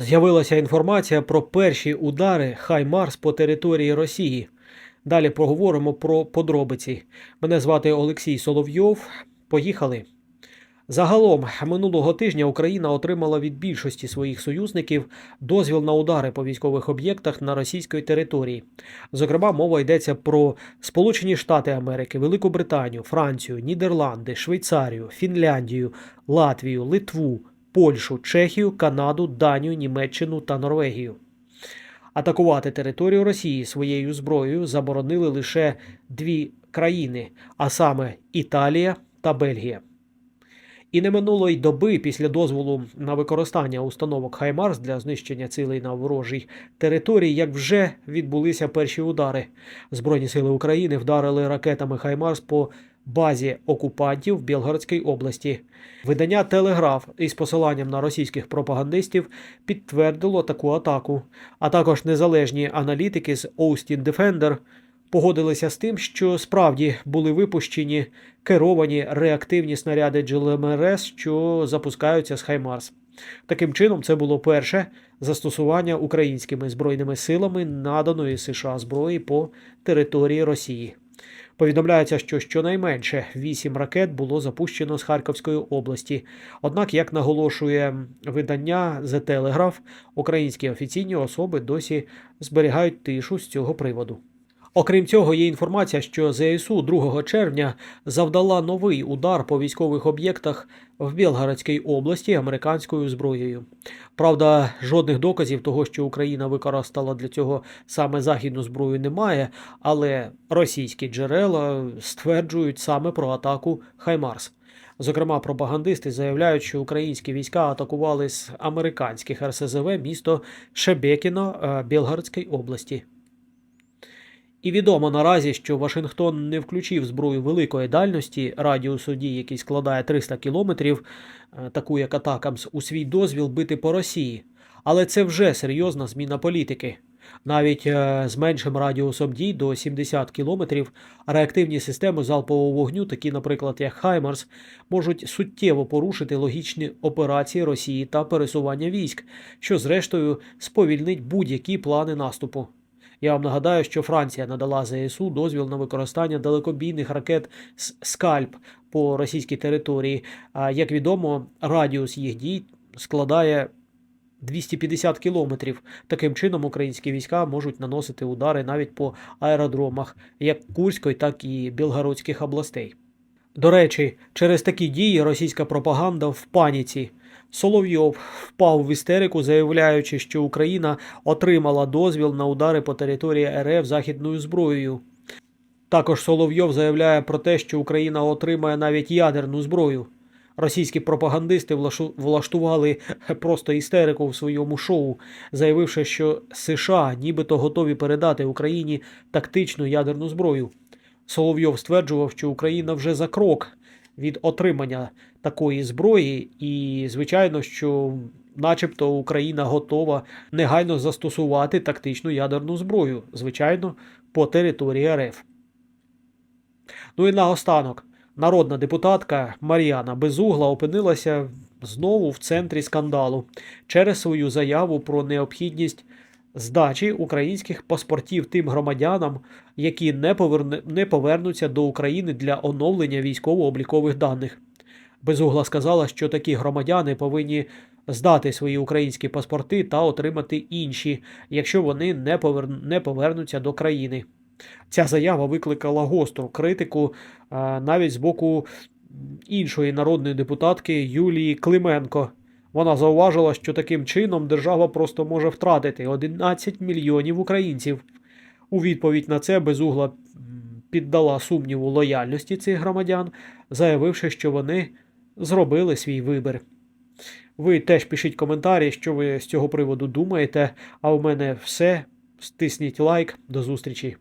З'явилася інформація про перші удари Хаймарс по території Росії. Далі поговоримо про подробиці. Мене звати Олексій Соловйов. Поїхали. Загалом минулого тижня Україна отримала від більшості своїх союзників дозвіл на удари по військових об'єктах на російській території. Зокрема, мова йдеться про Сполучені Штати Америки, Велику Британію, Францію, Нідерланди, Швейцарію, Фінляндію, Латвію, Литву, Польщу, Чехію, Канаду, Данію, Німеччину та Норвегію. Атакувати територію Росії своєю зброєю заборонили лише дві країни, а саме Італія та Бельгія. І не минуло й доби після дозволу на використання установок Хаймарс для знищення цілей на ворожій території, як вже відбулися перші удари. Збройні сили України вдарили ракетами Хаймарс по базі окупантів в Білгородській області. Видання Телеграф із посиланням на російських пропагандистів підтвердило таку атаку. А також незалежні аналітики з Austin Defender погодилися з тим, що справді були випущені керовані реактивні снаряди GLMRS, що запускаються з Хаймарс. Таким чином, це було перше застосування українськими збройними силами наданої США зброї по території Росії. Повідомляється, що щонайменше 8 ракет було запущено з Харківської області. Однак, як наголошує видання The Telegraph, українські офіційні особи досі зберігають тишу з цього приводу. Окрім цього, є інформація, що ЗСУ 2 червня завдала новий удар по військових об'єктах в Білгородській області американською зброєю. Правда, жодних доказів того, що Україна використала для цього саме західну зброю, немає, але російські джерела стверджують саме про атаку Хаймарс. Зокрема, пропагандисти заявляють, що українські війська атакували з американських РСЗВ місто Шебекіно е, Білгородської області. І відомо наразі, що Вашингтон не включив зброю великої дальності радіусу дії, який складає 300 кілометрів, е, таку як Атакамс, у свій дозвіл бити по Росії. Але це вже серйозна зміна політики. Навіть е, з меншим радіусом дій до 70 кілометрів реактивні системи залпового вогню, такі, наприклад, як Хаймарс, можуть суттєво порушити логічні операції Росії та пересування військ, що зрештою сповільнить будь-які плани наступу. Я вам нагадаю, що Франція надала ЗСУ дозвіл на використання далекобійних ракет Скальп по російській території. А як відомо, радіус їх дій складає 250 кілометрів. Таким чином, українські війська можуть наносити удари навіть по аеродромах як Курської, так і Білгородських областей. До речі, через такі дії російська пропаганда в паніці. Соловйов впав в істерику, заявляючи, що Україна отримала дозвіл на удари по території РФ західною зброєю. Також Соловйов заявляє про те, що Україна отримає навіть ядерну зброю. Російські пропагандисти влаштували просто істерику в своєму шоу, заявивши, що США нібито готові передати Україні тактичну ядерну зброю. Соловйов стверджував, що Україна вже за крок від отримання такої зброї, і звичайно, що, начебто, Україна готова негайно застосувати тактичну ядерну зброю, звичайно, по території РФ. Ну і наостанок, народна депутатка Мар'яна Безугла опинилася знову в центрі скандалу через свою заяву про необхідність здачі українських паспортів тим громадянам, які не, поверне, не повернуться до України для оновлення військово-облікових даних. Безугла сказала, що такі громадяни повинні здати свої українські паспорти та отримати інші, якщо вони не, повер... не повернуться до країни. Ця заява викликала гостру критику навіть з боку іншої народної депутатки Юлії Клименко. Вона зауважила, що таким чином держава просто може втратити 11 мільйонів українців. У відповідь на це безугла піддала сумніву лояльності цих громадян, заявивши, що вони зробили свій вибір. Ви теж пишіть коментарі, що ви з цього приводу думаєте. А у мене все. Стисніть лайк. До зустрічі.